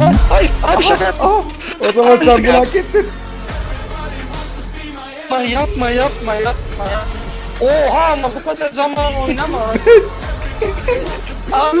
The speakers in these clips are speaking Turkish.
Lan hayır abi şaka yapma. O zaman sen bunu hak ettin. Yapma yapma yapma yapma. Oha ama bu kadar zaman oynama. abi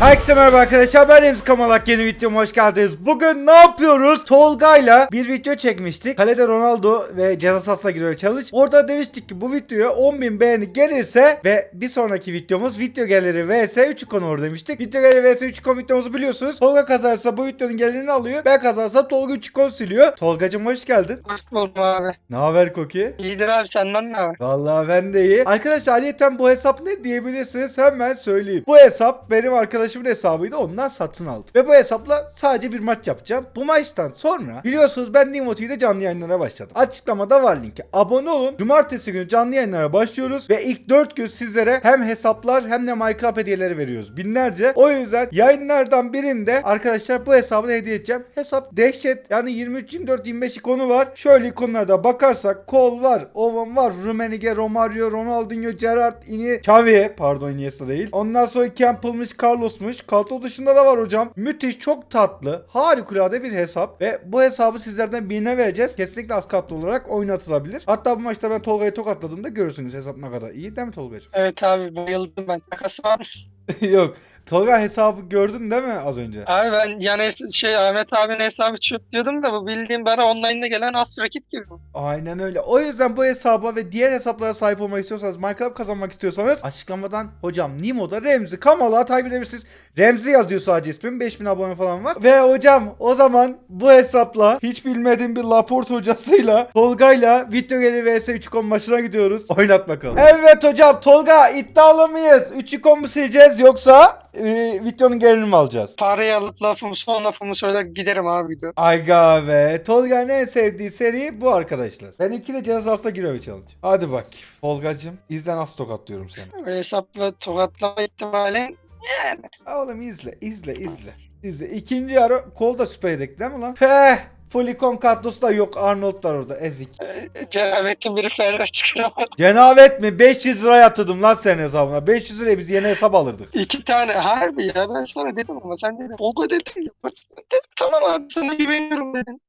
Herkese merhaba arkadaşlar ben Remzi Kamalak yeni videoma hoş geldiniz. Bugün ne yapıyoruz? Tolga'yla bir video çekmiştik. Kalede Ronaldo ve ceza sahasına giriyor challenge. Orada demiştik ki bu videoya 10.000 beğeni gelirse ve bir sonraki videomuz video geliri vs 3 konu olur demiştik. Video geliri vs 3 konu videomuzu biliyorsunuz. Tolga kazarsa bu videonun gelirini alıyor. Ben kazarsam Tolga 3 kon siliyor. Tolgacım hoş geldin. hoş buldum abi. Ne haber Koki? İyidir abi senden ne var? Vallahi ben de iyi. Arkadaşlar aliyeten bu hesap ne diyebilirsiniz hemen söyleyeyim. Bu hesap benim arkadaşımın hesabıydı ondan satın aldım. Ve bu hesapla sadece bir maç yapacağım. Bu maçtan sonra biliyorsunuz ben Nimo TV'de canlı yayınlara başladım. Açıklamada var linki. Abone olun. Cumartesi günü canlı yayınlara başlıyoruz. Ve ilk 4 gün sizlere hem hesaplar hem de Minecraft hediyeleri veriyoruz. Binlerce. O yüzden yayınlardan birinde arkadaşlar bu hesabı da hediye edeceğim. Hesap dehşet. Yani 23, 24, 25 ikonu var. Şöyle ikonlarda bakarsak Kol var, Owen var, Rumenige, Romario, Ronaldinho, Gerrard, Ini, Xavi, pardon Iniesta değil. Ondan sonra Campbell'mış, Carlos'muş. Kadro dışında da var hocam. Müthiş, çok tatlı, harikulade bir hesap. Ve bu hesabı sizlerden birine vereceğiz. Kesinlikle az katlı olarak oynatılabilir. Hatta bu maçta ben Tolga'yı tokatladığımda görürsünüz hesap ne kadar iyi değil mi Tolga'cığım? Evet abi bayıldım ben. Takası var mısın? Yok. Tolga hesabı gördün değil mi az önce? Abi ben yani şey Ahmet abinin hesabı çöp diyordum da bu bildiğim bana online'da gelen as rakip gibi. Aynen öyle. O yüzden bu hesaba ve diğer hesaplara sahip olmak istiyorsanız, Minecraft kazanmak istiyorsanız açıklamadan hocam Nimo'da Remzi Kamal'a takip edebilirsiniz. Remzi yazıyor sadece ismim. 5000 abone falan var. Ve hocam o zaman bu hesapla hiç bilmediğim bir Laport hocasıyla Tolga'yla video geri vs 3 ikon maçına gidiyoruz. Oynat bakalım. Evet hocam Tolga iddialı mıyız? 3 ikon mu sileceğiz yoksa e, videonun gelirini mi alacağız? Parayı alıp lafımı son lafımı söyler giderim abi diyor. Ayga be. Tolga'nın en sevdiği seri bu arkadaşlar. Ben ikili cezasına giriyorum challenge. Hadi bak. Tolga'cım izle nasıl tokatlıyorum seni. Hesapla tokatlama ihtimalin yani. Oğlum izle izle izle. İzle. İkinci yarı kol da süper yedek değil mi lan? Peh. Fulikon Kartus da yok. Arnold var orada. Ezik. e, Cenabet'in biri Ferrer çıkaramadı. Cenabet mi? 500 lira yatırdım lan senin hesabına. 500 liraya biz yeni hesap alırdık. İki tane harbi ya ben sana dedim ama sen dedin. Olga dedin ya. Ben dedim, Tamam abi sana güveniyorum dedin.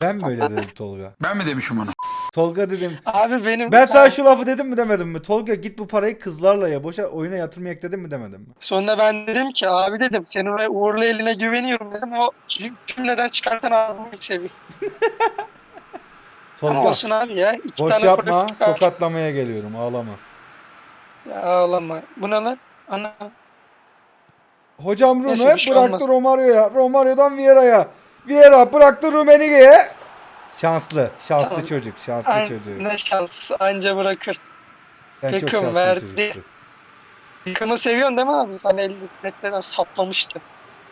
Ben mi öyle dedim Tolga? Ben mi demişim onu? Tolga dedim. Abi benim Ben sana şu lafı dedim mi demedim mi? Tolga git bu parayı kızlarla ya. Boşa oyuna yatırmayak dedim mi demedim mi? Sonra ben dedim ki abi dedim senin o uğurlu eline güveniyorum dedim. O cümleden çıkartan ağzımı hiç seviyor. Ama Tolga olsun abi ya. İki boş tane yapma. çıkar. Tokatlamaya geliyorum. Ağlama. Ya ağlama. Bu ne lan? Ana. Hocam Bruno Neyse, bir hep şey bıraktı olmaz. Romario'ya. Romario'dan Vieira'ya. Vieira bıraktı Rummenigge'ye. Şanslı. Şanslı Tamam. çocuk. Şanslı An- çocuk. ne şans anca bırakır. Sen çok yakın şanslı verdi. çocuksun. Seviyorsun değil mi abi? Sen 50 metreden saplamıştı.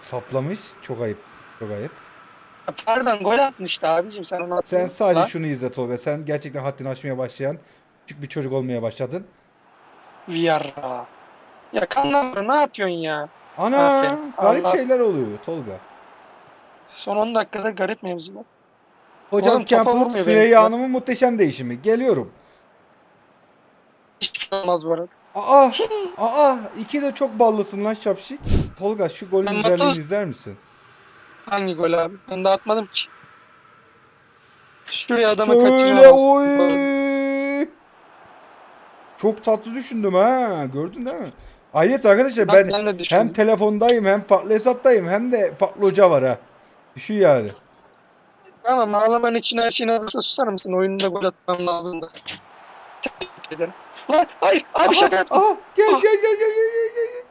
Saplamış. Çok ayıp. Çok ayıp. Pardon gol atmıştı abicim sen onu Sen sadece Lan, şunu izle Tolga. Sen gerçekten haddini aşmaya başlayan küçük bir çocuk olmaya başladın. Viyarra. Ya kanlar ne yapıyorsun ya? Ana Aferin. garip Allah. şeyler oluyor Tolga. Son 10 dakikada garip mevzular. Hocam Oğlum, topa Campbell vurmuyor Süreyya benimkiler. Hanım'ın muhteşem değişimi. Geliyorum. Hiçbir şey olmaz bu arada. Aa, aa, iki de çok ballısın lan şapşik. Tolga şu golün Ben güzelliğini Matos- izler misin? Hangi gol abi? Ben de atmadım ki. Şuraya adamı Şöyle kaçıramazsın. oy. Çok tatlı düşündüm ha. Gördün değil mi? Ayrıca arkadaşlar ben ben de hem düşündüm. telefondayım hem farklı hesaptayım hem de farklı hoca var ha. Düşün yani. Tamam ağlaman için her şeyin hazırsa susar mısın? Oyunda gol atmam lazım da. Teşekkür ederim. Lan hayır abi şaka Aha, yaptım. aha, gel Ah. gel gel gel gel gel, gel.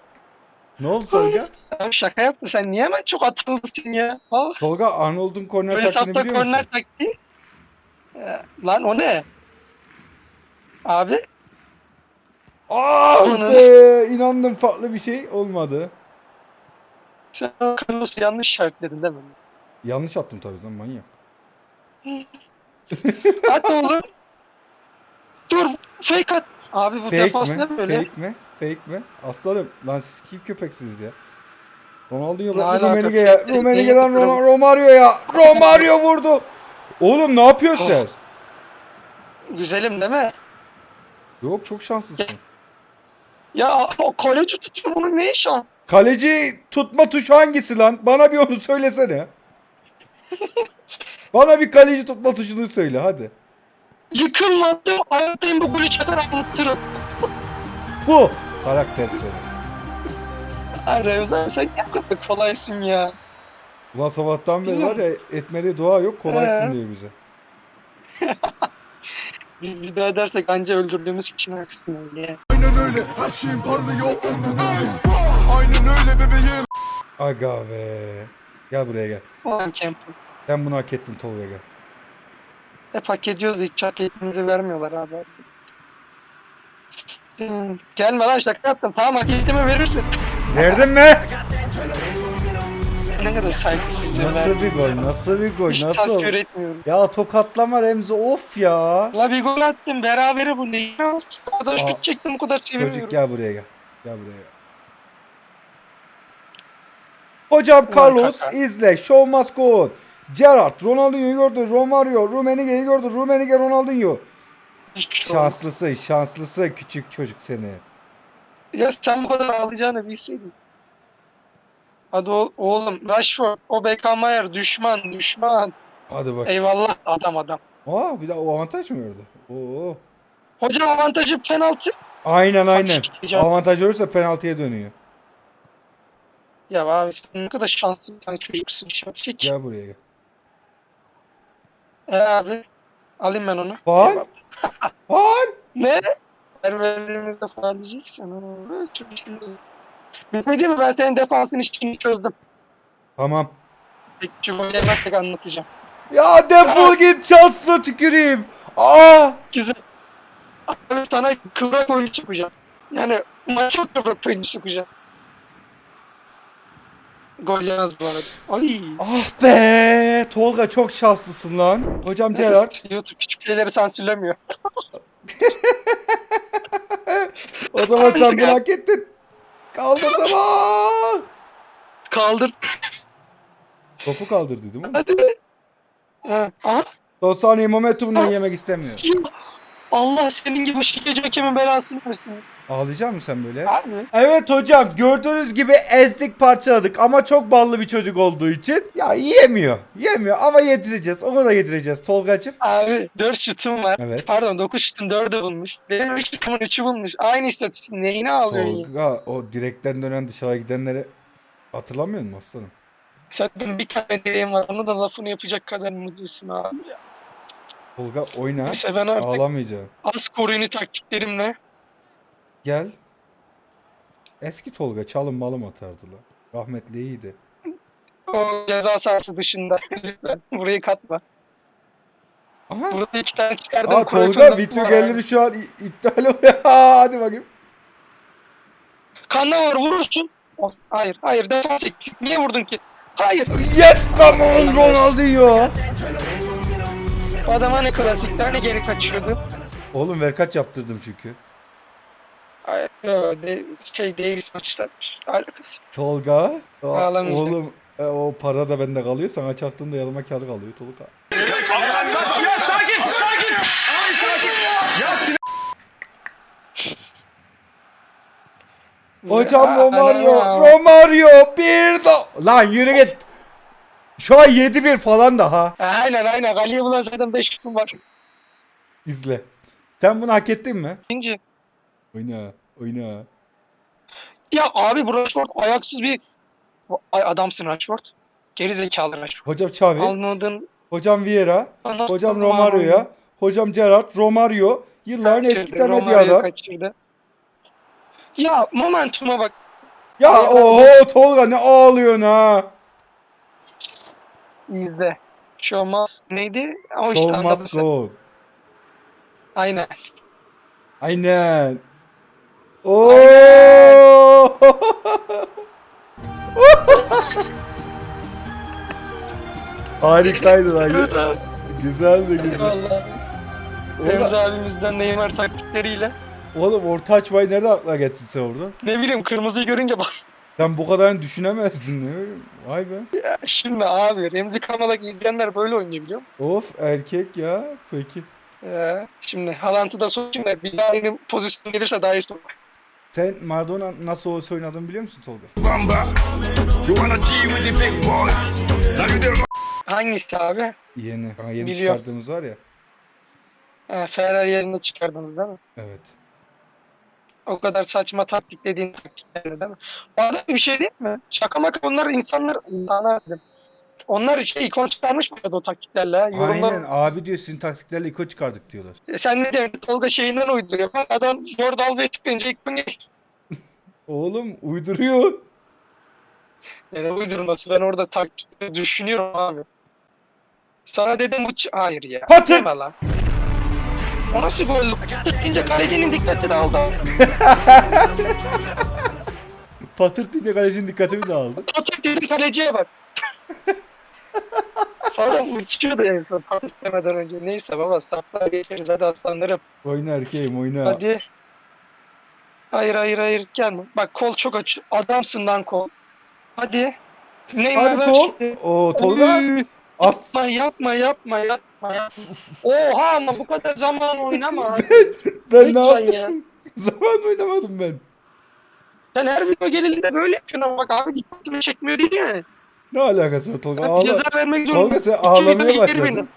Ne oldu Tolga? Abi şaka yaptım. Sen niye hemen çok atılmışsın ya? Ah, Tolga Arnold'un korner taktiğini hesapta biliyor musun? korner taktiği. Ya, lan o ne? Abi Ah Onu- be inandım farklı bir şey olmadı. sen Carlos'u yanlış işaretledin değil mi? Yanlış attım tabii lan manyak. At oğlum. Dur fake at. Abi bu Fake defans mi? ne böyle? Fake mi? Fake mi? Aslanım lan siz kim köpeksiniz ya? Rummenigge'ye. Fake Rummenigge'den değil, Rom- Romario'ya. Romario vurdu. Oğlum ne yapıyorsun sen? Güzelim değil mi? Yok çok şanslısın. Ya o kaleci tutuyor bunun ne şans? Kaleci tutma tuşu hangisi lan? Bana bir onu söylesene. Bana bir kaleci tutma tuşunu söyle hadi. Yıkılmadım. Hayattayım bu golü çakar anlatırım. Bu karakter seni. Ay Remzi abi sen ne kadar kolaysın ya. Ulan sabahtan beri var ya etmede dua yok kolaysın Ee? diyor bize. Biz bir daha edersek anca öldürdüğümüz kişinin arkasında öyle. Aynen öyle her şeyin parlıyor Aynen öyle bebeğim Aga be. Gel buraya gel. Ulan Kemp. Sen bunu hak ettin Tolga gel. Hep hak ediyoruz da hiç hak ettiğimizi vermiyorlar abi. Gelme lan şaka yaptım. Tamam hak ettiğimi verirsin. Verdin mi? Ne kadar saygısız ya. Nasıl bir gol? Nasıl bir gol? Hiç Nasıl? tasvir etmiyorum. Ya tokatlama Remzi of ya. La bir gol attım berabere bu ne? O kadar Aa, şut çektim o kadar. Çocuk gel buraya gel. Gel buraya. Hocam Carlos izle. Show must go on. Gerrard, Ronaldinho'yu gördü. Romario, Rummenigge'yi gördü. Rummenigge, Ronaldinho. Şanslısın, şanslısı küçük çocuk seni. Ya sen bu kadar ağlayacağını bilseydin. Hadi oğlum Rashford, o Beckham düşman düşman. Hadi bak. Eyvallah adam adam. Aa bir de o avantaj mı verdi? Oo. Hocam avantajı penaltı. Aynen aynen. Avantaj olursa penaltıya dönüyor. Ya abi sen ne kadar şanslı bir tane çocuksun. Şapşik. Gel buraya gel. E abi alayım ben onu. Eyvallah. Faul. Ne? Her verdiğimizde falan diyeceksin. Ha, Çok işimiz var. Bir diyeyim mi? Ben senin defansın işini çözdüm. Tamam. Peki çubuğu yemezsek anlatacağım. Ya defol git şanslı tüküreyim. Aa. Güzel. Abi sana kıvrak oyuncu çıkacağım. Yani maça kıvrak oyuncu çıkacağım. Gol yemez bu arada. Ay. Ah be. Tolga çok şanslısın lan. Hocam Gerard. YouTube küçük şeyleri sansürlemiyor. O zaman sen bunu hak ettin. Kaldırdım. Aa! Kaldır. Topu kaldırdı değil mi? Hadi. Ha. Aha. 9 saniye momentumundan yemek istemiyor. Allah senin gibi şikeci hakemin belasını versin. Ağlayacak mısın sen böyle? Abi. Evet hocam gördüğünüz gibi ezdik parçaladık ama çok ballı bir çocuk olduğu için ya yiyemiyor. Yemiyor ama yedireceğiz. Onu da yedireceğiz Tolgacığım. Abi 4 şutum var. Evet. Pardon 9 şutun 4'ü bulmuş. Benim 3 şutumun 3'ü bulmuş. Aynı istatistik. Neyini ağlıyorsun? Tolga o direkten dönen dışarı gidenleri hatırlamıyor musun aslanım? Zaten bir tane dileğim var. Onu da lafını yapacak kadar mutluysun abi ya. Tolga oyna. Neyse ben artık Ağlamayacaksın. az koruyunu taktiklerimle Gel. Eski Tolga çalım malım atardı lan. Rahmetli iyiydi. o ceza sahası dışında lütfen burayı katma. Aha. Burada iki tane çıkardım. Aa Tolga video geliri şu an iptal oluyor. Hadi bakayım. Kanla var vurursun. Oh, hayır hayır defans eksik. Niye vurdun ki? Hayır. Yes come on Ronaldinho. O adam hani klasikte hani geri kaçıyordu. Oğlum ver kaç yaptırdım çünkü. De, şey Davis maçı satmış. Alakası. Tolga. Ağlamayacak. Oğlum e, o para da bende kalıyor. Sana çaktığımda yanıma kar kalıyor Tolga. Hocam Ya, Romario. Romario bir da. Lan yürü git. Şu an 7-1 falan da ha. Ha, Aynen aynen. Ali'ye bulan zaten 5 şutum var. İzle. Sen bunu hak ettin mi? İkinci. Oyna. Oyna. Ya abi bu Rashford ayaksız bir Ay, adamsın Rashford. Geri zekalı Rashford. Hocam Xavi. Anladın. Hocam Vieira. Anladın. Hocam Romario'ya. Hocam Gerrard. Romario. Yılların eski Kaçırdı, Romario adam. kaçırdı. Ya momentuma bak. Ya Ay, oho Tolga ne ağlıyorsun ha. İzle. Şey olmaz. Neydi? O işte on. Aynen. Aynen. Oo! Harikaydı lan. Evet abi. Güzeldi güzel. Vallahi. Remzi abimizden Neymar taktikleriyle. oğlum orta açmayı nerede aklına getirdin sen orada? Ne bileyim kırmızıyı görünce bak. Sen bu kadarını düşünemezdin ne bileyim. Vay be. Ya Şimdi abi Remzi Kamalak izleyenler böyle oynuyor biliyor musun? Of erkek ya. Peki. Ee, şimdi Haaland'ı da sokayım da bir daha aynı pozisyon gelirse daha iyi sok. Sen Maradona nasıl olsa oynadığını biliyor musun Tolga? Bamba. You wanna G with the big boys. Now you there, Hangisi abi? Yeni. Daha yeni Biliyorum. çıkardığımız var ya. Ha, Ferrari yerine çıkardınız değil mi? Evet. O kadar saçma taktik dediğin taktiklerle değil mi? Bu arada bir şey değil mi? Şaka maka onlar insanlar, insanlar dedim. Onlar şey ikon çıkarmış mı o taktiklerle? Yorumlar, Aynen abi diyor sizin taktiklerle iko çıkardık diyorlar. E, Sen ne diyorsun? Tolga şeyinden uyduruyor. Bak adam Jordan ve tıklayınca ikon geç. Oğlum uyduruyor. Yani uydurması ben orada taktik düşünüyorum abi. Sana dedim bu Hayır ya. Patırt! Deme lan. O nasıl gol? Patırt deyince kalecinin dikkati dağıldı. Patır deyince kalecinin dikkatimi dağıldı. Patırt dedim kaleciye bak. Adam uçuyordu en son patırt demeden önce. Neyse baba statlar geçeriz hadi aslanlarım. Oyna erkeğim oyna. Hadi. Hayır hayır hayır gelme. Bak kol çok açık. Adamsın lan kol. Hadi. Neymar Hadi ver kol. Oo Tolga. As Yapma yapma yapma yapma. yapma. Oha ama bu kadar zaman oynama. ben ne Lütfen yaptım? ya. Zaman oynamadım ben. Sen her video gelelinde böyle yapıyorsun ama bak abi dikkatimi çekmiyor değil yani. Ne alakası var Tolga? Ağla. ceza vermek Tolga zorunda. sen İki ağlamaya başladın.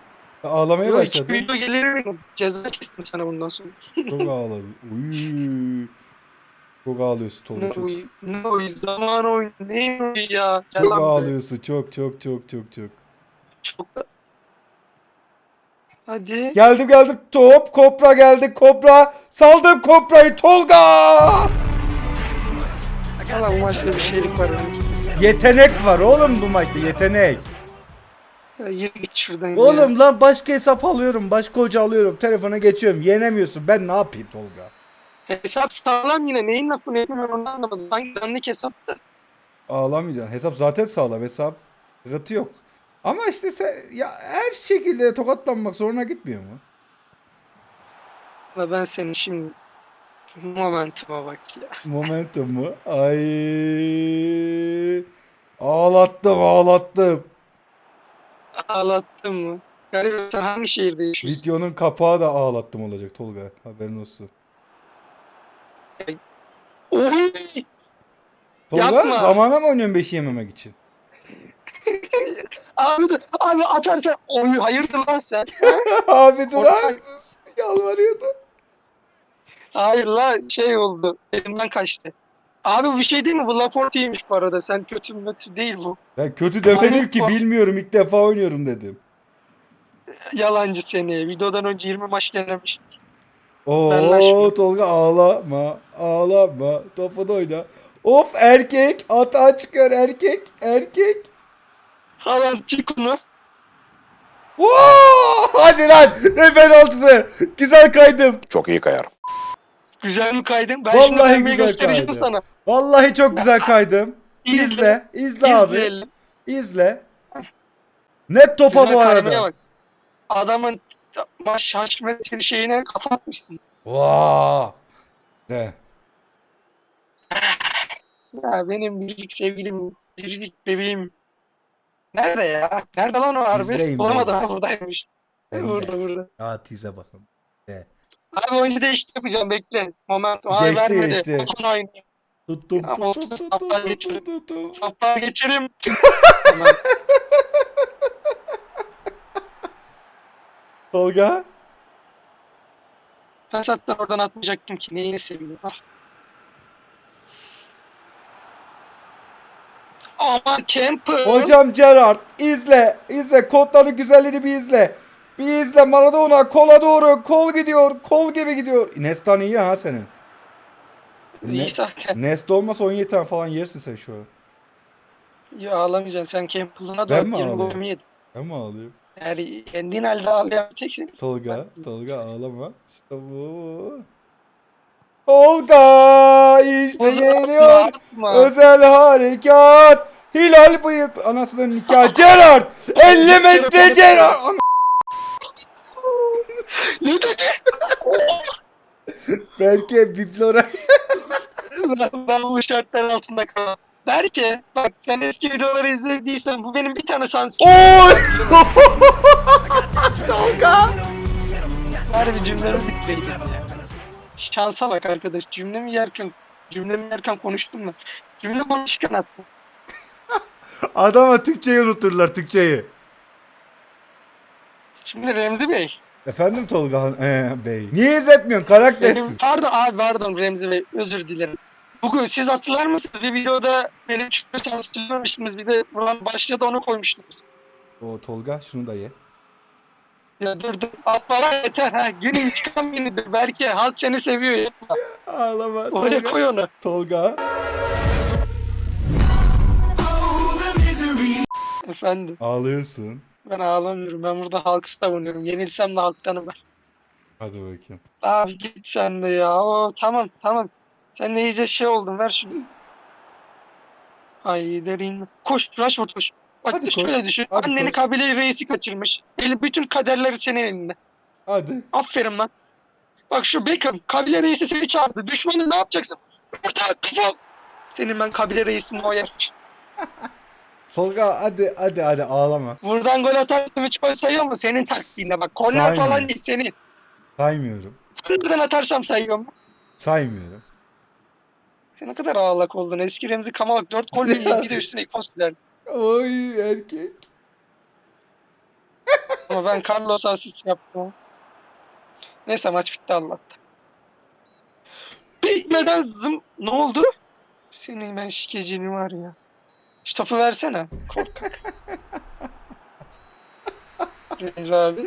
Ağlamaya iki başladın. video gelir benim. Ceza kestim sana bundan sonra. Çok ağladın. Uy. Çok ağlıyorsun Tolga çok. ne uy, zaman oyun, ne uy ya. Gel Çok ağlıyorsun çok çok çok çok çok. Çok da... Hadi. Geldim geldim. Top Kopra geldi. Kopra. Saldım Kopra'yı Tolga. Valla bu maçta bir şeylik var. önümüzde. Yetenek var oğlum bu maçta yetenek. Ya yürü git şuradan ya. Oğlum lan başka hesap alıyorum. Başka hoca alıyorum. Telefona geçiyorum. Yenemiyorsun. Ben ne yapayım Tolga? Hesap sağlam yine. Neyin lafını yapıyorum onu anlamadım. Sanki dandik hesaptı. Ağlamayacaksın. Hesap zaten sağlam. Hesap sıkıntı yok. Ama işte sen ya her şekilde tokatlanmak zoruna gitmiyor mu? Ama ben senin şimdi momentuma bak ya. Momentum mu? Ay. Ağlattım ağlattım. Ağlattın mı? Garip sen hangi şehirde yaşıyorsun? Videonun kapağı da ağlattım olacak Tolga. Haberin olsun. Oy! Tolga Yapma. zamana mı oynuyorsun beşi yememek için? Abi dur. Abi atarsan. Oy hayırdır lan sen? Abi dur abi. Yalvarıyordu. Hayır la şey oldu. Elimden kaçtı. Abi bu bir şey değil mi? Bu Laporte'ymiş bu arada. Sen kötü mü kötü değil bu. Ben kötü demedim Aynen. ki bilmiyorum ilk defa oynuyorum dedim. Yalancı seni. Videodan önce 20 maç denemiş. Oo Anlaşma. Tolga ağlama ağlama topu da oyna. Of erkek hata çıkıyor erkek erkek. Halan Tikun'u. Oo, hadi lan ne penaltısı. Güzel kaydım. Çok iyi kayar. Güzel mi kaydın? Ben Vallahi şimdi pembeyi güzel göstereceğim kaydı. sana. Vallahi çok güzel kaydım. İzle izle abi İzleyelim. izle. Net topa Güzel bu arada. bak. Adamın maç haşmetli şeyine kafa atmışsın. Vaa. De. Ya benim biricik sevgilim, biricik bebeğim. Nerede ya? Nerede lan o harbi? Bulamadım ben. ha buradaymış. De. burada burada. Atize bakın. Abi oyuncu değişti yapacağım bekle. Moment. Ay Geçti, vermedi. geçti. Bakın aynı. Tuttum Ya tuttum olsun, tuttum tuttum tuttum. Saflar geçerim. Moment. Tolga. Ben zaten oradan atmayacaktım ki. Neyini seviyorum. Ah. Aman Kemper. Hocam Gerard izle izle kodların güzelliğini bir izle. Bir izle Maradona kola doğru kol gidiyor kol gibi gidiyor. Nestan iyi ha senin. İyi Ne- zaten. Nest olmasa 17 tane falan yersin sen şu an. Ya ağlamayacaksın. Sen Kemper'ına Ben mi 20 ağlayayım? gol yedin. Ben mi ağlıyorum? Yani kendin halde ağlayan bir teksin. Tolga, Tolga ağlama. İşte bu. Tolga işte geliyor. Atma. Özel harekat. Hilal bıyık. Anasının nikahı. Gerard. 50 metre Gerard. Ana- Ne dedi? Belki Biblora. ben, ben bu şartlar altında kalamam. Berke bak sen eski videoları izlediysen bu benim bir tane sansür. Oy! Tolga. Harbi cümlemi bitireydim ya. Şansa bak arkadaş cümlemi yerken Cümlemi erken konuştum da. Cümle konuşurken attım. Adama Türkçeyi unuturlar Türkçeyi. Şimdi Remzi Bey. Efendim Tolga ee, Bey. Niye izletmiyorsun karaktersiz? Benim, pardon abi pardon Remzi Bey özür dilerim. Bugün siz hatırlar mısınız? Bir videoda benim küfür sansürlememiştiniz. Bir de buradan başladı onu koymuştunuz. O Tolga şunu da ye. Ya dur dur. At falan yeter ha. Günün intikam günüdür. Belki halk seni seviyor ya. Ağlama Oraya Tolga. koy onu. Tolga. Efendim. Ağlıyorsun. Ben ağlamıyorum. Ben burada halkı savunuyorum. Yenilsem de halktanım ben. Hadi bakayım. Abi git sen de ya. Oo, tamam tamam. Sen de iyice şey oldun. Ver şunu. Ay derin. Koş. Rashford koş. Bak Hadi koş, şöyle düşün. hadi Anneni koş. kabile reisi kaçırmış. Eli bütün kaderleri senin elinde. Hadi. Aferin lan. Bak şu Beckham kabile reisi seni çağırdı. Düşmanı ne yapacaksın? Burada kafa. Senin ben kabile reisinin o yer. Tolga hadi hadi hadi ağlama. Buradan gol atarsam hiç gol sayıyor mu? Senin taktiğinde bak. Korner falan değil senin. Saymıyorum. Buradan atarsam sayıyorum. Saymıyorum. Sen ne kadar ağlak oldun. Eski Remzi Kamalak 4 gol Ya. bir bir de üstüne ikon silerdi. Oy erkek. Ama ben Carlos asist yaptım. Neyse maç bitti Allah'tan. Bitmeden zım... Ne oldu? Senin ben şikecini var ya. Şu topu versene. Korkak. Remzi abi.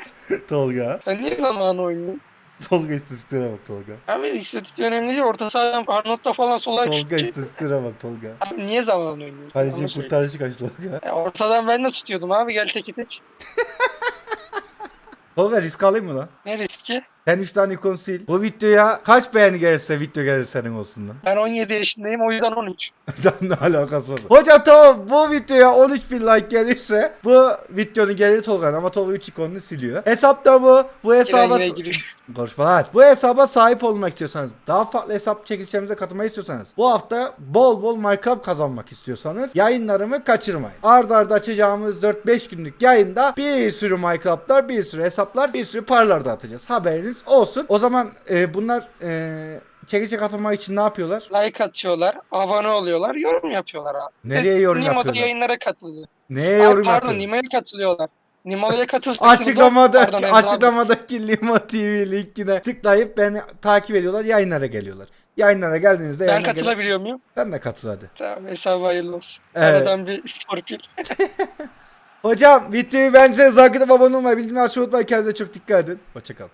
Tolga. Sen niye zamanı oynuyorsun? Tolga istatistiklere bak Tolga. Abi istatistik önemli değil. Orta sahadan Arnold'da falan sola Tolga istatistiklere bak Tolga. Abi niye zaman oynuyorsun? Kaleci kurtarışı kaç Tolga? Ya ortadan ben de tutuyordum abi gel tek tek. Tolga risk alayım mı lan? Ne riski? Sen 3 tane ikon sil. Bu videoya kaç beğeni gelirse video gelir senin olsun lan. Ben 17 yaşındayım o yüzden 13. ne alakası var? Hocam tamam bu videoya 13 bin like gelirse bu videonun geliri Tolga'nın ama Tolga 3 ikonunu siliyor. Hesapta bu. Bu Giren hesaba... yine giriyor. Bu hesaba sahip olmak istiyorsanız, daha farklı hesap çekilişlerimize katılmayı istiyorsanız, bu hafta bol bol Minecraft kazanmak istiyorsanız yayınlarımı kaçırmayın. Arda arda açacağımız 4-5 günlük yayında bir sürü Minecraft'lar, bir sürü hesaplar, bir sürü paralar da atacağız. Haberiniz olsun. O zaman e, bunlar e, çekilişe katılmak için ne yapıyorlar? Like atıyorlar, abone oluyorlar, yorum yapıyorlar abi. Nereye yorum Nimo'da yapıyorlar? yayınlara katılıyor. Neye Ay, yorum pardon yapıyorlar? Nimo'ya katılıyorlar. Nimo'ya katılacaksınız. Açıklamada Pardon, Emre abi. açıklamadaki Limo TV linkine tıklayıp beni takip ediyorlar. Yayınlara geliyorlar. Yayınlara geldiğinizde Ben yayına gel- katılabiliyor muyum? Sen de katıl hadi. Tamam hesabı hayırlı olsun. Evet. Aradan bir torpil. Hocam videoyu beğendiyseniz like atıp abone olmayı bildirimleri açmayı unutmayın. Kendinize çok dikkat edin. Hoşçakalın.